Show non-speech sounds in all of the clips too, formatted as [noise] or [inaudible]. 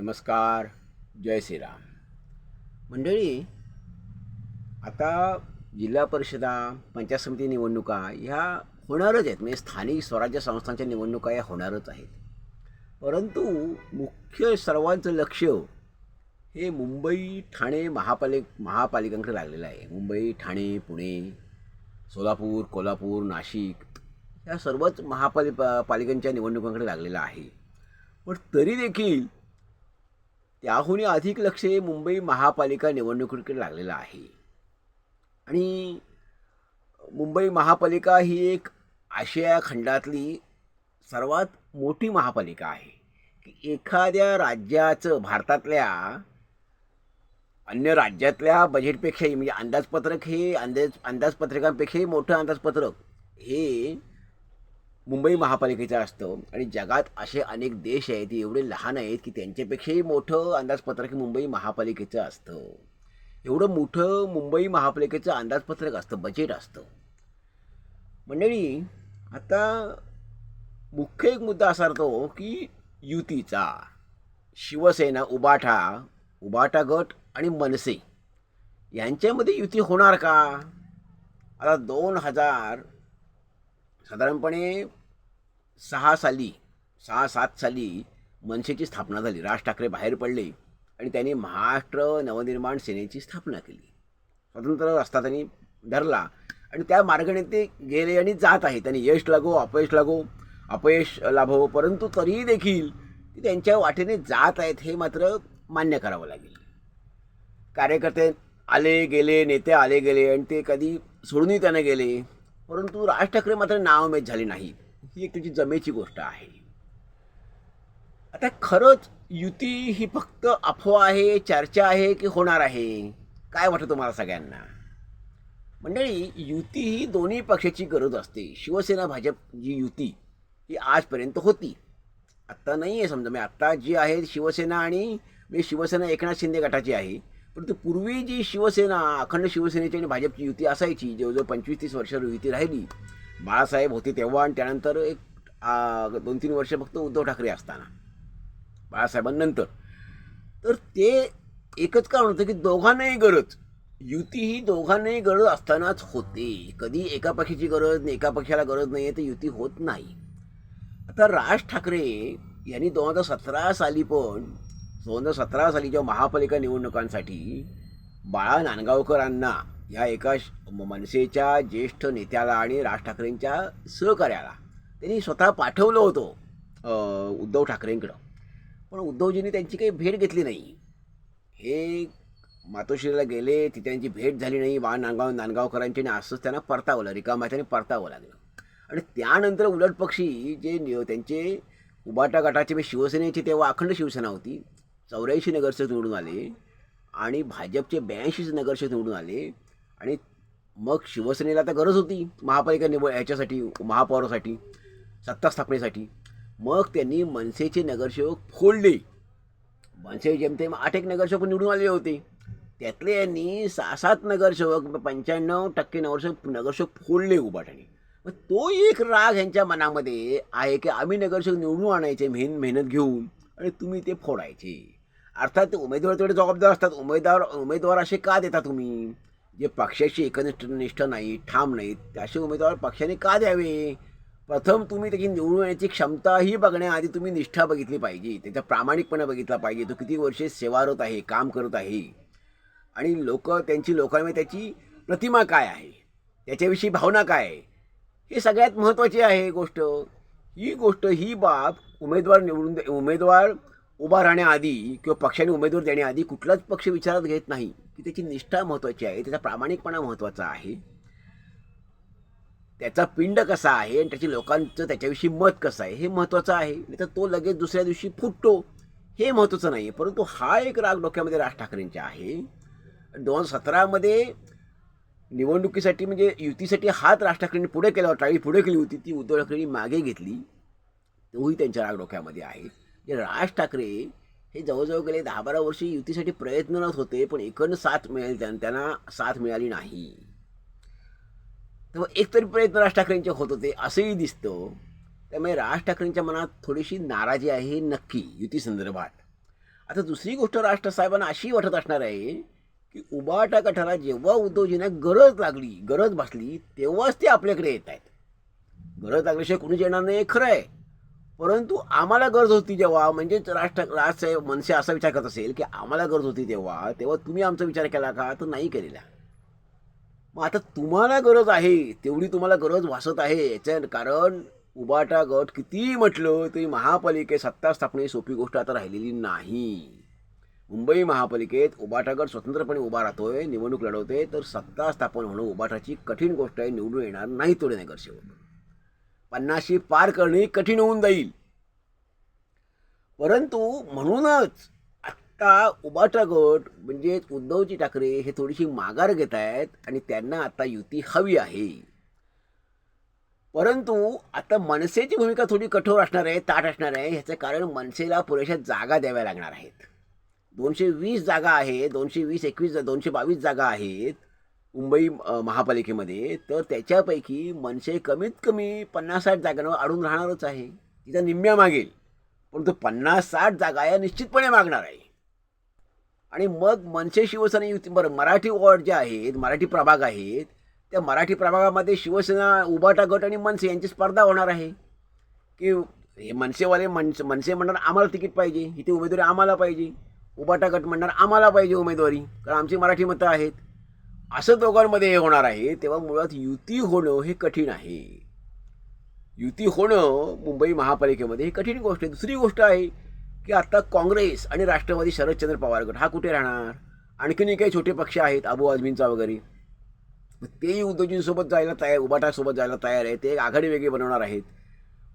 नमस्कार जय श्रीराम. मंडळी आता जिल्हा परिषदा पंचायत समिती निवडणुका ह्या होणारच आहेत. म्हणजे स्थानिक स्वराज्य संस्थांच्या निवडणुका या होणारच आहेत. परंतु मुख्य सर्वांचं लक्ष हे मुंबई ठाणे महापालिक महापालिकांकडे लागलेलं आहे. मुंबई ठाणे पुणे सोलापूर कोल्हापूर नाशिक या सर्वच महापालिका पालिकांच्या निवडणुकांकडे लागलेलं आहे. पण तरी देखील त्याहूनही अधिक लक्ष हे मुंबई महापालिका निवडणुकीकडे लागलेलं आहे. आणि मुंबई महापालिका ही एक आशिया खंडातली सर्वात मोठी महापालिका आहे. की एखाद्या राज्याचं भारतातल्या अन्य राज्यातल्या बजेटपेक्षाही म्हणजे अंदाजपत्रक हे अंदाज अंदाजपत्रकांपेक्षाही मोठं अंदाजपत्रक हे मुंबई महापालिकेचं असतं. आणि जगात असे अनेक देश आहेत ते एवढे लहान आहेत की त्यांच्यापेक्षाही मोठं अंदाजपत्रक मुंबई महापालिकेचं असतं. एवढं मोठं मुंबई महापालिकेचं अंदाजपत्रक असतं बजेट असतं. मंडळी आता मुख्य एक मुद्दा असा राहतो की युतीचा. शिवसेना उबाठा उबाटा गट आणि मनसे यांच्यामध्ये युती होणार का? आता दोन हजार साधारणपणे सहा साली सहा सात साली मनसेची स्थापना झाली. राज ठाकरे बाहेर पडले आणि त्यांनी महाराष्ट्र नवनिर्माण सेनेची स्थापना केली. स्वतंत्र रस्ता त्यांनी धरला आणि त्या मार्गाने ते गेले आणि जात आहे. त्यांनी यश लागो अपयश लागो अपयश लाभो परंतु तरीही देखील ते त्यांच्या वाटेने जात आहेत हे मात्र मान्य करावं लागेल. कार्यकर्ते आले गेले नेते आले गेले आणि ते कधी सोडूनही त्यानं गेले. परंतु राज ठाकरे मात्र नावमेद झाले नाहीत. ही एक त्याची जमेची गोष्ट आहे. आता खरंच युती ही फक्त अफवा आहे चर्चा आहे की होणार आहे? काय वाटतं तुम्हाला सगळ्यांना? मंडळी युती ही दोन्ही पक्षाची गरज असते. शिवसेना भाजप जी युती ही आजपर्यंत होती. आत्ता नाही आहे समजा. मी आत्ता जी आहे शिवसेना आणि मी शिवसेना एकनाथ शिंदे गटाची आहे. परंतु पूर्वी जी शिवसेना अखंड शिवसेनेची आणि भाजपची युती असायची जवळजवळ पंचवीस तीस वर्षावर युती राहिली बाळासाहेब होते तेव्हा आणि त्यानंतर एक दोन तीन वर्ष फक्त उद्धव ठाकरे असताना. बाळासाहेबांनंतर तर ते एकच कारण होतं की दोघांनाही गरज. युती ही दोघांनाही गरज असतानाच होते. कधी एका पक्षाची गरज एका पक्षाला गरज नाही आहे तर युती होत नाही. आता राज ठाकरे यांनी दोन हजार सतरा साली पण दोन हजार सतरा साली जेव्हा महापालिका निवडणुकांसाठी बाळा नांदगावकरांना ह्या एका श- मनसेच्या ज्येष्ठ नेत्याला आणि राज ठाकरेंच्या सहकार्याला. त्यांनी स्वतः पाठवलं होतं उद्धव ठाकरेंकडं. पण उद्धवजींनी त्यांची काही भेट घेतली नाही. हे मातोश्रीला गेले ती त्यांची भेट झाली नाही. बा नांदगाव नांदगावकरांची आणि असंच त्यांना परतावलं रिकाम्याच्याने परतावं लागलं. आणि त्यानंतर उलट पक्षी जे त्यांचे उबाटा गटाचे म्हणजे शिवसेनेची तेव्हा अखंड शिवसेना होती. चौऱ्याऐंशी नगरसेवक निवडून आले. आणि भाजपचे ब्याऐंशीच नगरसेवक निवडून आले. आणि मग शिवसेनेला तर गरज होती महापालिका निवड याच्यासाठी महापौरासाठी सत्ता स्थापनेसाठी. मग त्यांनी मनसेचे नगरसेवक फोडले. मनसे जेमतेम आठ एक नगरसेवक निवडून आले होते. त्यातले यांनी सहा सात नगरसेवक पंच्याण्णव टक्के नगरसेवक नगरसेवक फोडले उभाटाने. मग तो एक राग ह्यांच्या मनामध्ये आहे की आम्ही नगरसेवक निवडून आणायचे मेहन मेहनत घेऊन आणि तुम्ही ते फोडायचे. अर्थात ते उमेदवार तेवढे जबाबदार असतात. उमेदवार उमेदवार असे का देता तुम्ही? जे पक्षाशी एकनिष्ठ निष्ठ नाही ठाम नाहीत असे उमेदवार पक्षाने का द्यावे? प्रथम तुम्ही त्याची निवडून येण्याची क्षमताही बघण्याआधी तुम्ही निष्ठा बघितली पाहिजे. त्याचा प्रामाणिकपणा बघितला पाहिजे. तो किती वर्षे सेवारत आहे काम करत आहे. आणि लोक त्यांची लोकांमध्ये त्याची प्रतिमा काय आहे? त्याच्याविषयी भावना काय आहे? हे सगळ्यात महत्त्वाची आहे गोष्ट. ही गोष्ट ही बाब उमेदवार निवडून दे उमेदवार उभा राहण्याआधी किंवा पक्षाने उमेदवार देण्याआधी कुठलाच पक्ष विचारात घेत नाही की त्याची निष्ठा महत्त्वाची आहे त्याचा प्रामाणिकपणा महत्त्वाचा आहे. त्याचा पिंड कसा आहे आणि त्याची लोकांचं त्याच्याविषयी मत कसं आहे हे महत्त्वाचं आहे. नाही तर तो लगेच दुसऱ्या दिवशी फुटतो हे महत्त्वाचं नाही आहे परंतु हा एक राग डोक्यामध्ये राज ठाकरेंचा आहे. दोन हजार सतरामध्ये निवडणुकीसाठी म्हणजे युतीसाठी हात राज ठाकरेंनी पुढे केला टाळी पुढे केली होती ती उद्धव ठाकरेंनी मागे घेतली तोही त्यांच्या राग डोक्यामध्ये आहे. जे राज ठाकरे हे जवळजवळ गेले दहा बारा वर्षे युतीसाठी प्रयत्नरत होते पण एकंद साथ मिळेल त्यां- त्यांना साथ मिळाली नाही. तेव्हा एकतरी प्रयत्न राज ठाकरेंचे होत होते असंही दिसतं. त्यामुळे राज ठाकरेंच्या मनात थोडीशी नाराजी आहे नक्की युती संदर्भात. आता दुसरी गोष्ट राष्ट्रसाहेबांना अशी वाटत असणार आहे की उबाटा गटाला जेव्हा उद्धवजींना गरज लागली गरज भासली तेव्हाच ते आपल्याकडे येत आहेत. गरज लागल्याशिवाय कुणीच येणार नाही हे खरं आहे. परंतु आम्हाला गरज होती जेव्हा म्हणजेच राष्ट्र राज मनसे असा विचार करत असेल की आम्हाला गरज होती तेव्हा तेव्हा तुम्ही आमचा विचार केला का? तर नाही केलेला. मग आता तुम्हाला गरज आहे तेवढी तुम्हाला गरज भासत आहे याच्या कारण उबाटा गट कितीही म्हटलं तरी महापालिकेत सत्ता स्थापने ही सोपी गोष्ट आता राहिलेली नाही. मुंबई महापालिकेत उबाटा गट स्वतंत्रपणे उभा राहतोय निवडणूक लढवते तर सत्ता स्थापन होणं उबाटाची कठीण गोष्ट आहे निवडून येणार नाही थोडे नगरसेवक. पन्नाशी पार करणे कठीण होऊन जाईल. परंतु म्हणूनच आत्ता उबाटा गट म्हणजे उद्धवजी ठाकरे हे थोडीशी माघार घेत आहेत आणि त्यांना आता युती हवी आहे. परंतु आता मनसेची भूमिका थोडी कठोर असणार आहे ताट असणार आहे. ह्याचं कारण मनसेला पुरेशा जागा द्याव्या लागणार आहेत. दोनशे वीस जागा आहे दोनशे वीस एकवीस दोनशे बावीस जागा आहेत. मुंबई महापालिकेमध्ये तर त्याच्यापैकी मनसे कमीत कमी पन्नास साठ जागांवर अडून राहणारच आहे. तिथं निम्म्या मागेल परंतु पन्नास साठ जागा या निश्चितपणे मागणार आहे. आणि मग मनसे शिवसेना युती बरं मराठी वॉर्ड जे आहेत मराठी प्रभाग आहेत त्या मराठी प्रभागामध्ये शिवसेना उबाटा गट आणि मनसे यांची स्पर्धा होणार आहे. की हे मनसेवाले मनसे मनसे म्हणणार आम्हाला तिकीट पाहिजे इथे उमेदवारी आम्हाला पाहिजे उबाटा गट म्हणणार आम्हाला पाहिजे उमेदवारी कारण आमची मराठी मतं आहेत. असं दोघांमध्ये हे होणार आहे तेव्हा मुळात युती होणं हे कठीण आहे. युती होणं मुंबई महापालिकेमध्ये ही कठीण गोष्ट आहे. दुसरी गोष्ट आहे की आता काँग्रेस आणि राष्ट्रवादी शरदचंद्र पवार गट हा कुठे राहणार? आणखीनही काही छोटे पक्ष आहेत अबू आजमींचा वगैरे. मग तेही उद्योजींसोबत जायला तयार उबाटासोबत जायला तयार आहे ते एक आघाडी वेगळी बनवणार आहेत.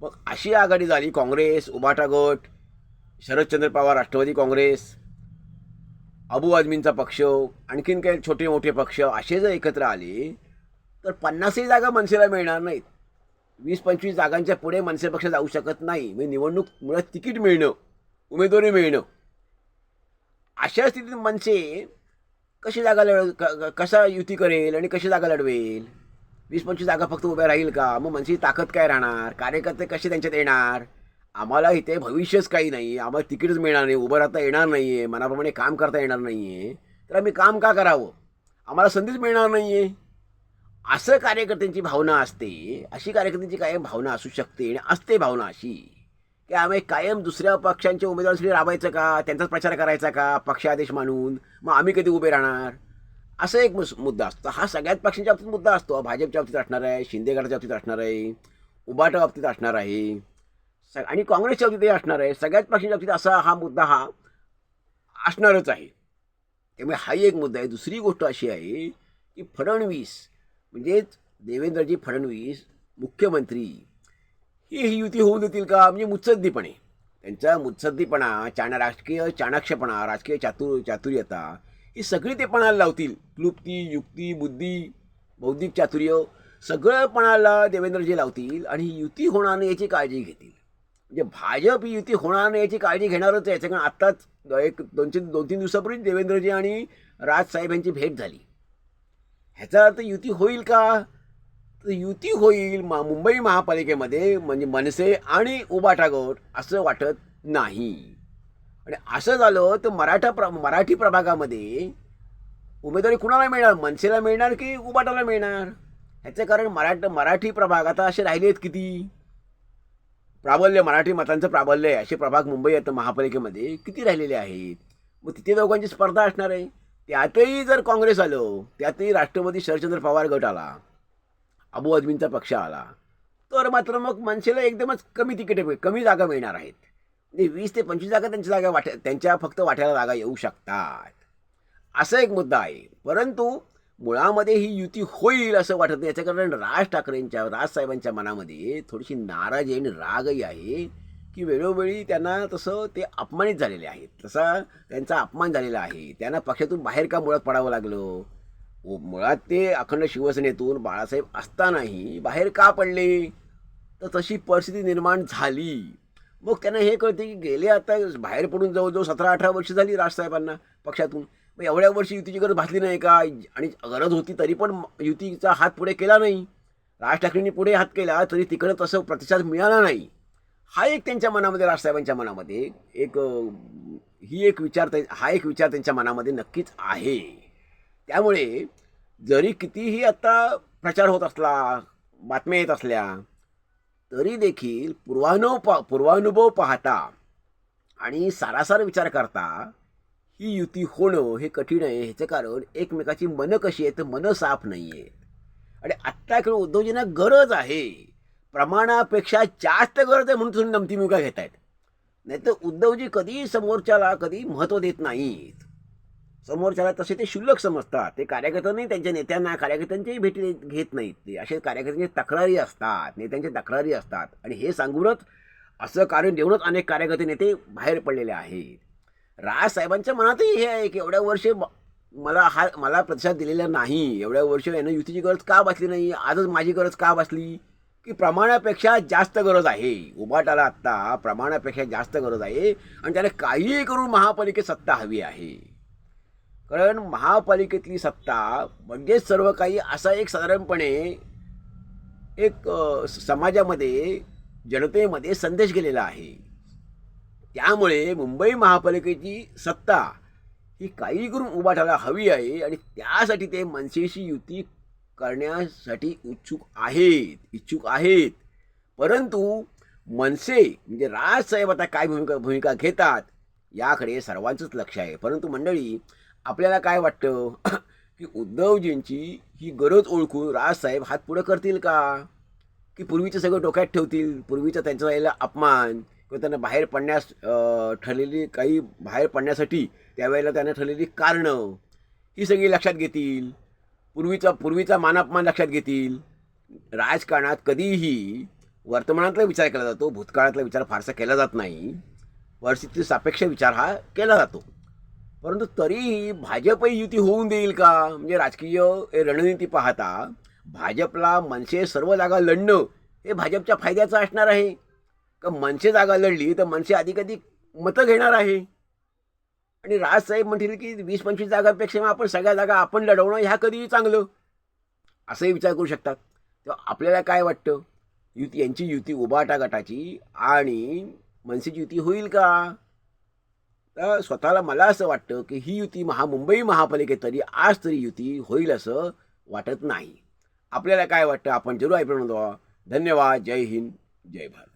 मग अशी आघाडी झाली काँग्रेस उबाटा गट शरदचंद्र पवार राष्ट्रवादी काँग्रेस अबू आजमींचा पक्ष आणखीन काही छोटे मोठे पक्ष असे जर एकत्र आले तर पन्नासही जागा मनसेला मिळणार नाहीत. वीस पंचवीस जागांच्या पुढे मनसे पक्ष जाऊ शकत नाही. म्हणजे निवडणूक मुळात तिकीट मिळणं उमेदवारी मिळणं. अशा स्थितीत मनसे कशी जागा लढ कसा युती करेल आणि कशी जागा लढवेल? वीस पंचवीस जागा फक्त उभ्या राहील का? मग मनसेची ताकद काय राहणार? कार्यकर्ते कसे त्यांच्यात येणार? आम्हाला इथे भविष्यच काही नाही. आहे आम्हाला तिकीटच मिळणार नाही. उभं राहता येणार नाही आहे मनाप्रमाणे काम करता येणार नाही आहे तर आम्ही काम का करावं? आम्हाला संधीच मिळणार नाही आहे असं कार्यकर्त्यांची भावना असते. अशी कार्यकर्त्यांची कायम भावना असू शकते आणि असते भावना अशी की आम्ही कायम दुसऱ्या पक्षांच्या उमेदवारासाठी राबायचं का? त्यांचाच प्रचार करायचा का? पक्षादेश मानून. मग आम्ही कधी उभे राहणार? असा एक मुद्दा असतो. हा सगळ्याच पक्षांच्या बाबतीत मुद्दा असतो. भाजपच्या बाबतीत असणार आहे. शिंदे गटाच्या बाबतीत असणार आहे. उबाटा बाबतीत असणार आहे. स आणि काँग्रेसच्या बाबतीत असणार आहे. सगळ्याच पक्षांच्या बाबतीत असा हा मुद्दा हा असणारच आहे. त्यामुळे हाही एक मुद्दा आहे. दुसरी गोष्ट अशी आहे की फडणवीस म्हणजेच देवेंद्रजी फडणवीस मुख्यमंत्री ही ही युती होऊ देतील का? म्हणजे मुत्सद्दीपणे. त्यांचा मुत्सद्दीपणा चाण राजकीय चाणाक्षपणा राजकीय चातुर चातुर्यता ही सगळी ते पणाला लावतील. क्लुप्ती युक्ती बुद्धी बौद्धिक चातुर्य सगळं पणाला देवेंद्रजी लावतील आणि ही युती होणार नाही याची काळजी घेतील. म्हणजे भाजप युती होणार नाही याची काळजी घेणारच आहे. कारण आत्ताच एक दोन तीन दोन तीन दिवसापूर्वी देवेंद्रजी आणि राजसाहेब यांची भेट झाली. ह्याचा अर्थ युती होईल का? तर युती होईल मा मुंबई महापालिकेमध्ये म्हणजे मनसे आणि उबाटा गट असं वाटत नाही. आणि असं झालं तर मराठा प्र मराठी प्रभागामध्ये उमेदवारी कुणाला मिळणार? मनसेला मिळणार की उबाटाला मिळणार? ह्याचं कारण मराठ मराठी प्रभाग आता असे राहिले आहेत किती? प्राबल्य मराठी मतांचं प्राबल्य आहे. असे प्रभाग मुंबई आता महापालिकेमध्ये किती राहिलेले आहेत? मग तिथे दोघांची स्पर्धा असणार आहे. त्यातही जर काँग्रेस आलं त्यातही राष्ट्रवादी शरदचंद्र पवार गट आला अबू आदमींचा पक्ष आला तर मात्र मग मनसेला एकदमच कमी तिकीटे कमी जागा मिळणार आहेत. म्हणजे वीस ते पंचवीस जागा त्यांच्या जागा वाट्या त्यांच्या फक्त वाट्याला जागा येऊ शकतात. असा एक मुद्दा आहे. परंतु मुळामध्ये ही युती होईल असं वाटत नाही. याचं कारण राज ठाकरेंच्या राजसाहेबांच्या मनामध्ये थोडीशी नाराजी आणि रागही आहे की वेळोवेळी त्यांना तसं ते अपमानित झालेले आहेत. तसा त्यांचा अपमान झालेला आहे. त्यांना पक्षातून बाहेर का मुळात पडावं लागलं? व मुळात ते अखंड शिवसेनेतून बाळासाहेब असतानाही बाहेर का पडले? तर तशी परिस्थिती निर्माण झाली. मग त्यांना हे कळते की गेले आता बाहेर पडून जवळजवळ सतरा अठरा वर्ष झाली राजसाहेबांना पक्षातून. मग एवढ्या वर्षी युतीची गरज भासली नाही का? आणि गरज होती तरी पण युतीचा हात पुढे केला नाही. राज ठाकरेंनी पुढे हात केला तरी तिकडं तसं प्रतिसाद मिळाला नाही. हा एक त्यांच्या मनामध्ये राजसाहेबांच्या मनामध्ये एक ही एक विचार ते हा एक विचार त्यांच्या मनामध्ये नक्कीच आहे. त्यामुळे जरी कितीही आत्ता प्रचार होत असला बातम्या येत असल्या तरी देखील पूर्वानुभव पा पूर्वानुभव पाहता आणि सारासार विचार करता ही युती होणं हे कठीण आहे ह्याचं कारण एकमेकाची मनं कशी आहेत तर मनं साफ नाही आहे आणि आत्ता इकडे उद्योजकांना गरज आहे. प्रमाणापेक्षा जास्त गरज आहे म्हणून तुम्ही नमती मुगा घेत आहेत नाही तर उद्धवजी कधी समोरच्याला कधी महत्त्व देत नाहीत. समोरच्याला तसे ते क्षुल्लक समजतात. ते कार्यकर्त्यांनी त्यांच्या नेत्यांना कार्यकर्त्यांच्याही भेटी घेत नाहीत. ते असे कार्यकर्त्यांचे तक्रारी असतात नेत्यांच्या तक्रारी असतात. आणि हे सांगूनच असं कारण देऊनच अनेक कार्यकर्ते नेते बाहेर पडलेले आहेत. राजसाहेबांच्या मनातही हे आहे की एवढ्या वर्ष मला हा मला प्रतिसाद दिलेला नाही. एवढ्या वर्ष यानं युतीची गरज का बसली नाही? आजच माझी गरज का बसली की प्रमाणापेक्षा जास्त गरज आहे. उभाटाला आत्ता प्रमाणापेक्षा जास्त गरज आहे. आणि त्याला काहीही करून महापालिकेत सत्ता हवी आहे. कारण महापालिकेतली सत्ता म्हणजेच सर्व काही असा एक साधारणपणे एक समाजामध्ये जनतेमध्ये संदेश गेलेला आहे. त्यामुळे मुंबई महापालिकेची सत्ता ही काही करून उभा ठेवायला हवी आहे आणि त्यासाठी ते मनसेशी युती करण्यासाठी उत्सुक आहेत इच्छुक आहेत. परंतु मनसे म्हणजे राजसाहेब आता काय भूमिका भूमिका घेतात याकडे सर्वांचंच लक्ष आहे. परंतु मंडळी आपल्याला काय वाटतं? [clears throat] की उद्धवजींची ही गरज ओळखून राजसाहेब हात पुढं करतील का? की पूर्वीचं सगळं डोक्यात ठेवतील? पूर्वीचा त्यांचा झालेला अपमान? किंवा त्यांना बाहेर पडण्यास ठरलेली काही बाहेर पडण्यासाठी त्यावेळेला त्यांना ठरलेली कारणं ही सगळी लक्षात घेतील. पूर्वीचा पूर्वीचा मानापमान लक्षात घेतील. राजकारणात कधीही वर्तमानातला विचार केला जातो भूतकाळातला विचार फारसा केला जात नाही. परिस्थिती सापेक्ष विचार हा केला जातो. परंतु तरीही भाजपही युती होऊन देईल का? म्हणजे राजकीय रणनीती पाहता भाजपला मनसे सर्व जागा लढणं हे भाजपच्या फायद्याचं असणार आहे. का मनसे जागा लढली तर मनसे अधिक अधिक मतं घेणार आहे? आणि राजसाहेब म्हणतील की वीस पंचवीस जागांपेक्षा मग आपण सगळ्या जागा आपण लढवणं ह्या कधीही चांगलं. असंही विचार करू शकतात. तेव्हा आपल्याला काय वाटतं? युती यांची युती उभाटा गटाची आणि मनसेची युती होईल का? तर स्वतःला मला असं वाटतं की ही युती महा मुंबई महापालिकेत तरी आज तरी युती होईल असं वाटत नाही. आपल्याला काय वाटतं? आपण जरूर ऐकून धन्यवाद. जय हिंद. जय भारत.